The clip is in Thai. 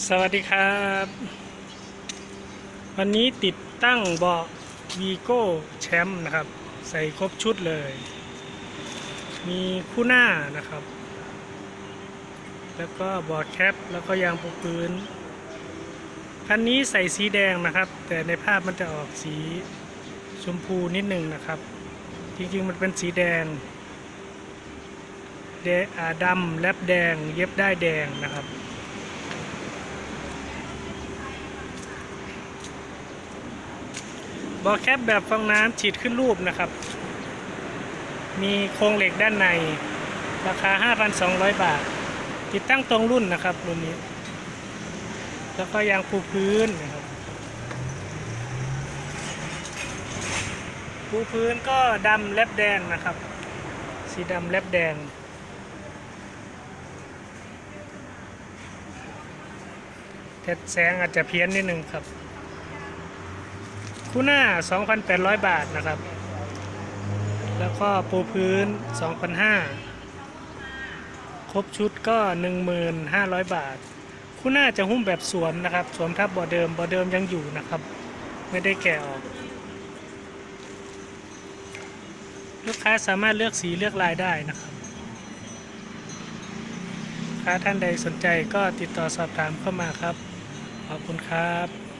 สวัสดีครับ วันนี้ติดตั้งเบาะวีโก้แชมป์นะครับ ใส่ครบชุดเลย มีคู่หน้านะครับ แล้วก็เบาะแคป แล้วก็ยางปูพื้นคันนี้ใส่สีแดงนะครับ แต่ในภาพมันจะออกสีชมพูนิดหนึ่งนะครับ จริงๆมันเป็นสีแดงดอาดำแลบแดงเย็บได้แดงนะครับ บอแคปแบบฟองน้ำฉีดขึ้นรูปนะครับ มีโครงเหล็กด้านใน ราคา 5,200 บาท ติดตั้งตรงรุ่นนะครับรุ่นนี้ แล้วก็ยางปูพื้นนะครับปูพื้นก็ดำแลบแดงนะครับ สีดำแลบแดงแต่แสงอาจจะเพี้ยนนิดนึงครับ คู่หน้า2,800 บาทนะครับ แล้วก็ปูพื้น 2,500 ครบชุดก็ 1,500 บาทคูน้าจะหุ้มแบบสวมนะครับ สวมทับบ่อเดิมบ่อเดิมยังอยู่นะครับ ไม่ได้แกะออก ลูกค้าสามารถเลือกสีเลือกลายได้นะครับค้าท่านใดสนใจก็ติดต่อสอบถามเข้ามาครับ ขอบคุณครับ